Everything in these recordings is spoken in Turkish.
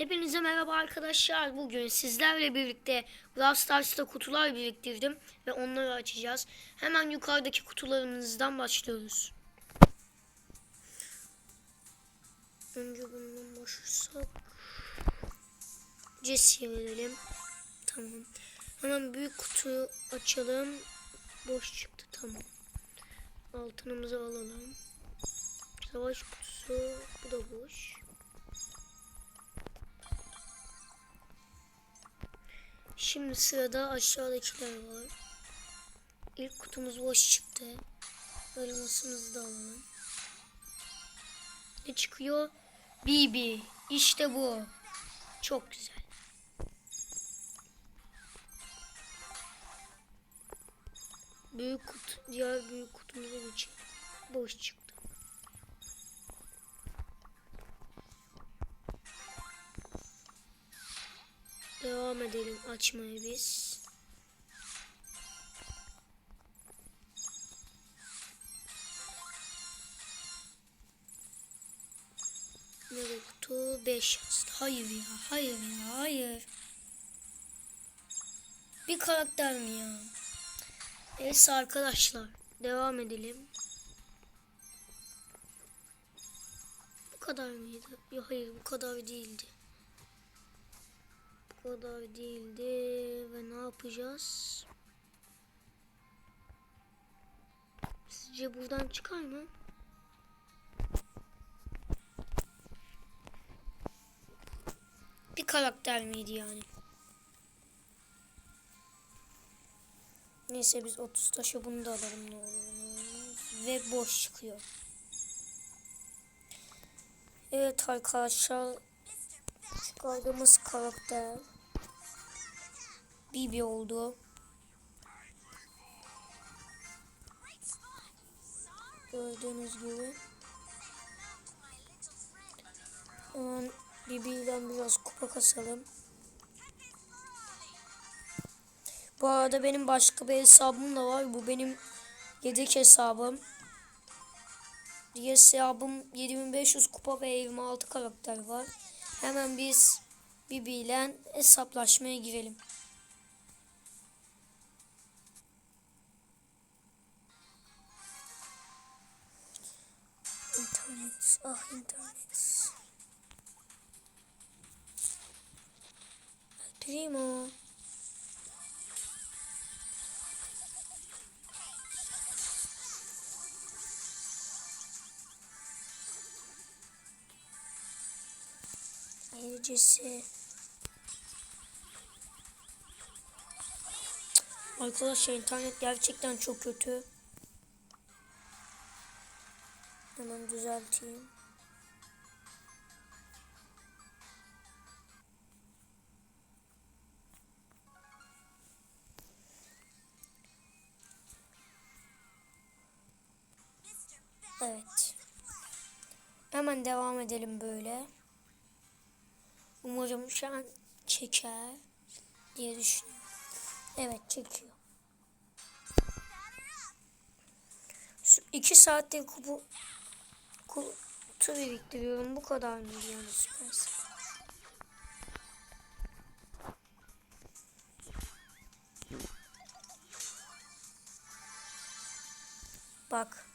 Hepinize merhaba arkadaşlar. Bugün sizlerle birlikte Brawl Stars'ta kutular biriktirdim ve onları açacağız. Hemen yukarıdaki kutularımızdan başlıyoruz. Önce bundan başlarsak Jesse'ye verelim. Tamam. Hemen büyük kutuyu açalım. Boş çıktı tamam. Altınımızı alalım. Savaş kutusu bu da boş. Şimdi sırada aşağıdakiler var. İlk kutumuz boş çıktı. Elmasımızı da alalım. Ne çıkıyor? BB. İşte bu. Çok güzel. Büyük kutu, diğer büyük kutumuza geçelim. Boş çıktı. Devam edelim açmaya biz. Nerede kutu? 5 yazdı. Hayır ya, hayır ya, hayır. Bir karakter mi ya? Neyse arkadaşlar, devam edelim. Bu kadar mıydı? Yok hayır, bu kadar değildi. Kadar değildi ve ne yapacağız? Sizce buradan çıkar mı? Bir karakter miydi yani? Neyse biz 30 taşı bunu da alalım ne olur. Ve boş çıkıyor. Evet arkadaşlar çıkardığımız karakter Bibi oldu. Gördüğünüz gibi. Hemen Bibi'den biraz kupa kasalım. Bu arada benim başka bir hesabım da var. Bu benim yedek hesabım. Hesabım 7500 kupa ve 26 karakter var. Hemen biz Bibi ile hesaplaşmaya girelim. Ah internet. Primo. Ayrıcası. Arkadaşlar internet gerçekten çok kötü. Hemen düzelteyim. Evet. Hemen devam edelim böyle. Umarım şu an çeker diye düşünüyorum. Evet çekiyor. Şu iki saattir kupu kutu biriktiriyorum. Bu kadar mı yani süpersin. Bak.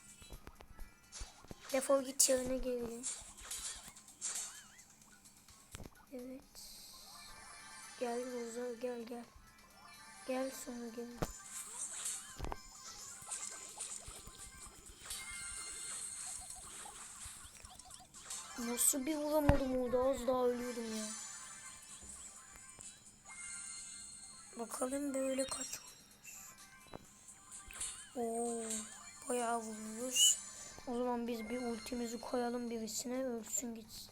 Defol git yerine gelelim. Evet. Gel Roza gel gel. Gel sonra gel. Nasıl bir vuramadım orada az daha ölüyordum ya. Bakalım böyle kaç. Oo, bayağı vururuz. O zaman biz bir ultimizi koyalım birisine ölsün gitsin.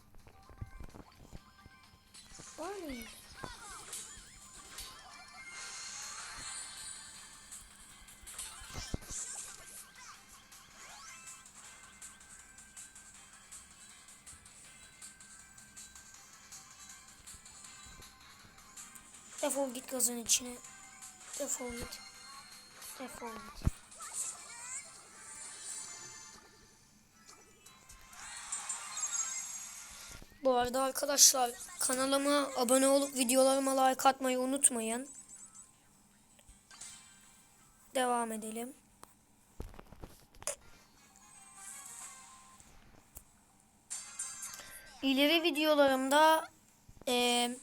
Var mı? Defol git gazın içine. Defol git. Defol git. Bu arada arkadaşlar kanalıma abone olup videolarıma like atmayı unutmayın. Devam edelim. İleri videolarımda eee,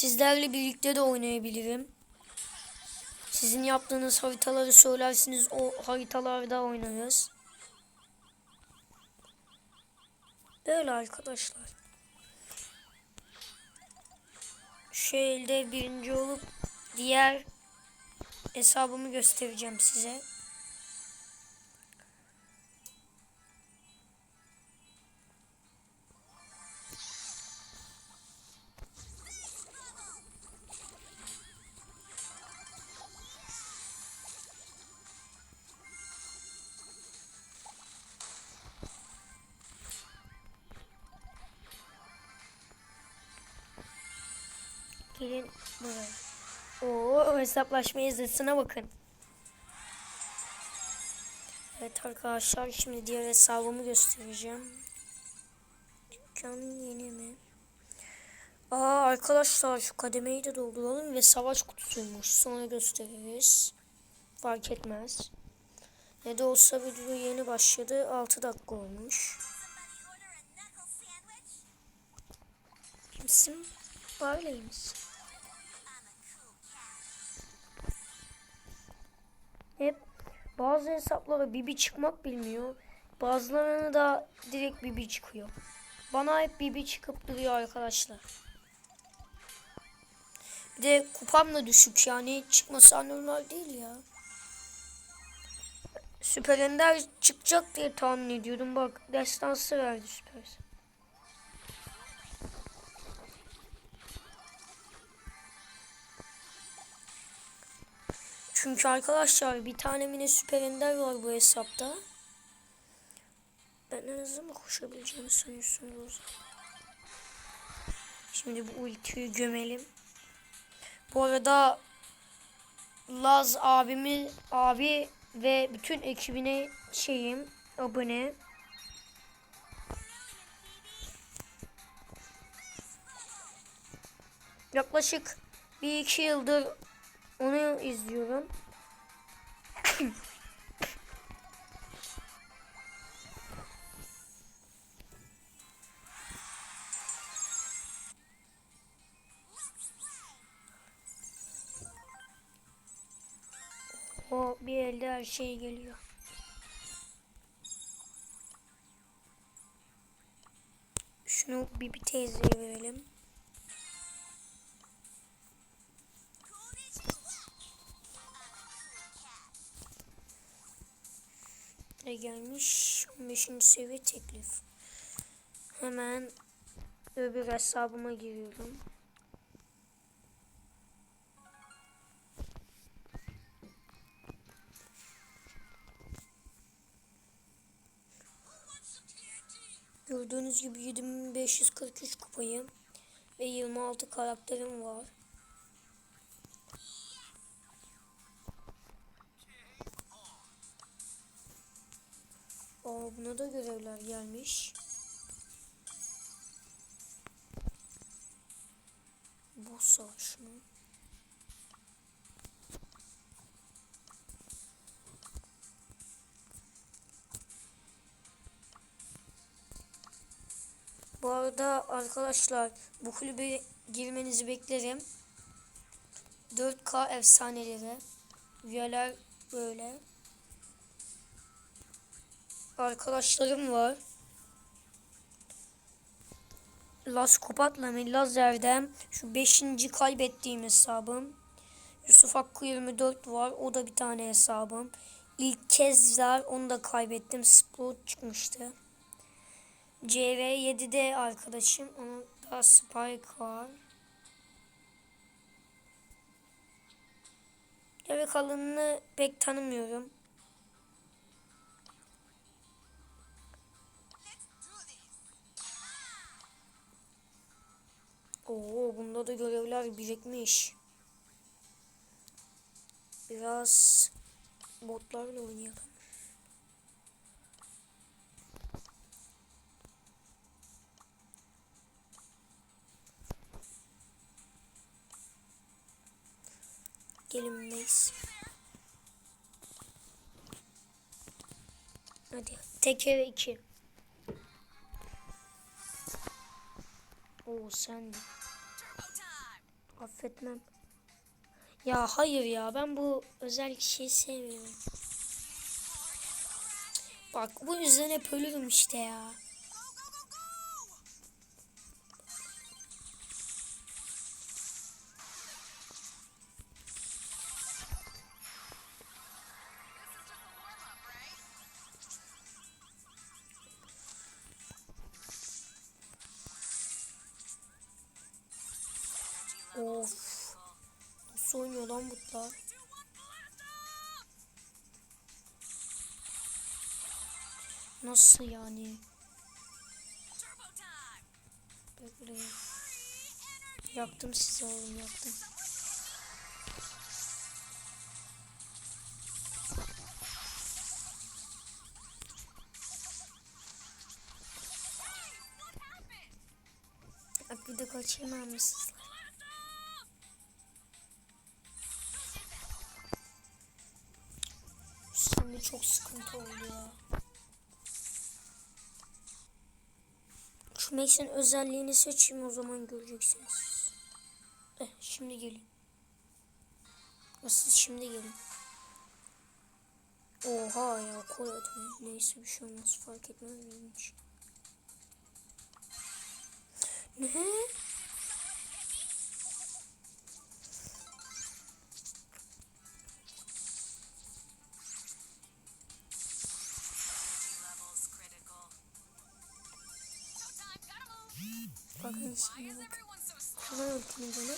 sizlerle birlikte de oynayabilirim. Sizin yaptığınız haritaları söylersiniz o haritalarda oynarız. Böyle arkadaşlar. Şu birinci olup diğer hesabımı göstereceğim size. Gelin buraya. Oo hesaplaşma yazısına bakın. Evet arkadaşlar şimdi diğer hesabımı göstereceğim. Dükkan yeni mi? Aa arkadaşlar şu kademeyi de dolduralım ve savaş kutusuymuş. Sonra gösteririz. Fark etmez. Ne de olsa video yeni başladı. 6 dakika olmuş. Kimsin? Böyleymiş. Hep bazı hesaplara bibi çıkmak bilmiyor. Bazılarına da direkt bibi çıkıyor. Bana hep bibi çıkıp duruyor arkadaşlar. Bir de kupam da düşük yani çıkması anormal değil ya. Süper Ender çıkacak diye tahmin ediyordum. Bak destansı verdi Süper. Çünkü arkadaşlar bir tane mini süper ender var bu hesapta. Ben en mı koşabileceğimi sanıyorsunuz. Şimdi bu ultiyi gömelim. Bu arada Laz abimi abi ve bütün ekibine şeyim abone. Yaklaşık bir iki yıldır onu izliyorum. O bir elde her şey geliyor. Şunu bir, bir teyzeye verelim. Gelmiş? 15. seviye teklif. Hemen öbür hesabıma giriyorum. Gördüğünüz gibi 7543 kupayım ve 26 karakterim var. Aa buna da görevler gelmiş. Bu savaş mı? Bu arada arkadaşlar bu kulübe girmenizi beklerim. 4K efsaneleri. Üyeler böyle. Arkadaşlarım var. Las Kupat'la Lazer'den şu 5. kaybettiğim hesabım. Yusuf Hakkı 24 var. O da bir tane hesabım. İlk kez var. Onu da kaybettim. Sprout çıkmıştı. CV7'de arkadaşım. Onun da Spike var. Geri kalanını pek tanımıyorum. Oo bunda da görevler birikmiş. Biraz botlarla oynayalım. Gelin Max. Hadi teker iki. Oo sen de. Affetmem. Ya hayır ya ben bu özel kişiyi sevmiyorum. Bak bu yüzden hep ölürüm işte ya. Nasıl yani? Bekleyin. Yaktım sizi oğlum yaktım. Bak bir de kaçırmam mısınız? Şimdi çok sıkıntı oldu ya. Max'in özelliğini seçeyim o zaman göreceksiniz. Eh, şimdi gelin. Asıl şimdi gelin. Oha ya koy atmayı. Neyse bir şey olmaz fark etmez benim için. Ne? Bakın şimdi bakın. Şuna ultimi bana.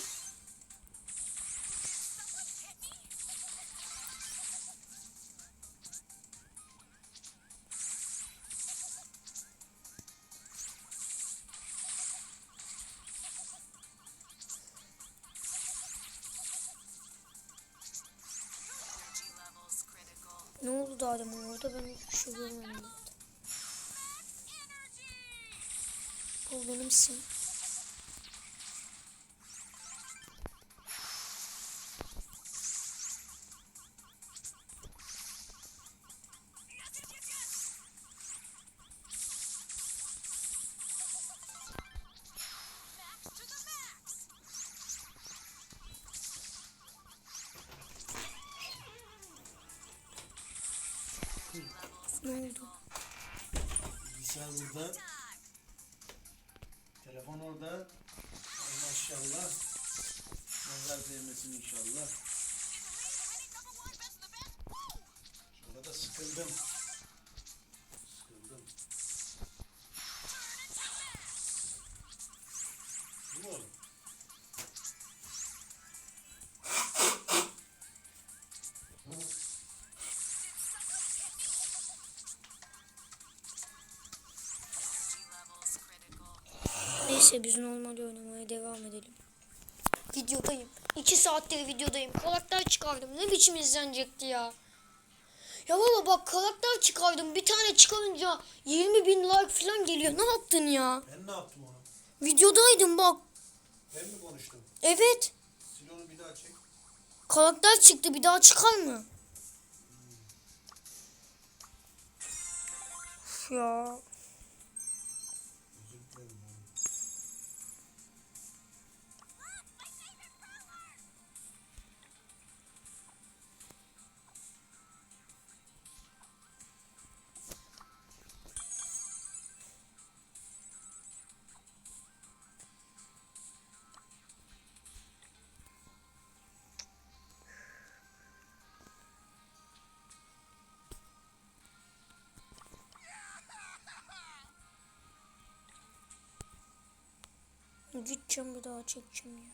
Ne oldu da adamın orada ben hiçbir şey görmedim. Bu benimsin. Bilgisayar burada. Telefon orada. Maşallah. Nazar değmesin inşallah. Şurada da. Sıkıldım. Neyse biz normal oynamaya devam edelim. Videodayım. 2 saattir videodayım. Karakter çıkardım. Ne biçim izlenecekti ya. Ya baba bak karakter çıkardım. Bir tane çıkarınca 20 bin like falan geliyor. Ne yaptın ya? Ben ne yaptım onu? Videodaydım bak. Ben mi konuştum? Evet. Sil onu bir daha çek. Karakter çıktı. Bir daha çıkar mı? Üf ya. Gideceğim bir daha çekeceğim ya.